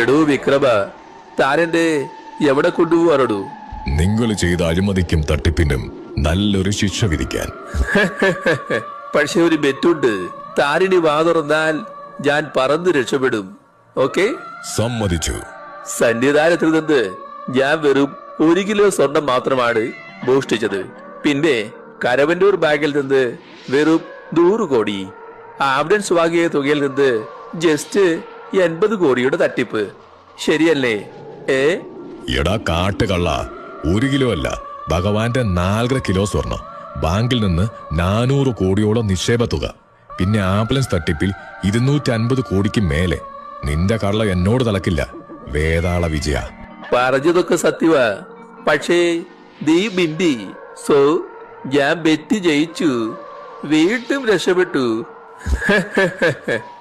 എടോ വിക്രമ താനെന്റെ എവിടെ കൊണ്ടുപോവാറടൂ? നിങ്ങൾ ചെയ്ത അഴിമതിക്കും തട്ടിപ്പിനും നല്ലൊരു ശിക്ഷ വിധിക്കാൻ. പക്ഷെ ഒരു ബെറ്റുണ്ട്. താരിണി വാ തുറന്നാൽ ഞാൻ പറന്ന് രക്ഷപ്പെടും. ഓക്കെ? സമ്മതിച്ചു. സന്നിധാനത്തിൽ നിന്ന് ഞാൻ വെറും ഒരു കിലോ സ്വർണം മാത്രമാണ് മോഷ്ടിച്ചത്. പിന്നെ കരവന്നൂർ ബാഗിൽ നിന്ന് വെറും നൂറ് കോടി ആംബുലൻസ് വാങ്ങിയ തുകയിൽ നിന്ന് ജസ്റ്റ് എൺപത് കോടിയുടെ തട്ടിപ്പ്. ശരിയല്ലേ? ഏ? എടാ കാട്ടുകള്ള ഒരു കിലോ അല്ല ഭഗവാന്റെ നാലര കിലോ സ്വർണം. ബാങ്കിൽ നിന്ന് നാനൂറ് കോടിയോളം നിക്ഷേപ തുക. പിന്നെ ആംബുലൻസ് തട്ടിപ്പിൽ ഇരുന്നൂറ്റി അൻപത് കോടിക്ക് മേലെ. നിന്റെ കള്ള എന്നോട് തലക്കില്ല. വേതാള വിജയ. പറഞ്ഞതൊക്കെ സത്യവ. പക്ഷേ നീ ബിന്ദി സോ ഞാൻ ബെറ്റ് ജയിച്ചു. വീട്ടും രക്ഷപ്പെട്ടു.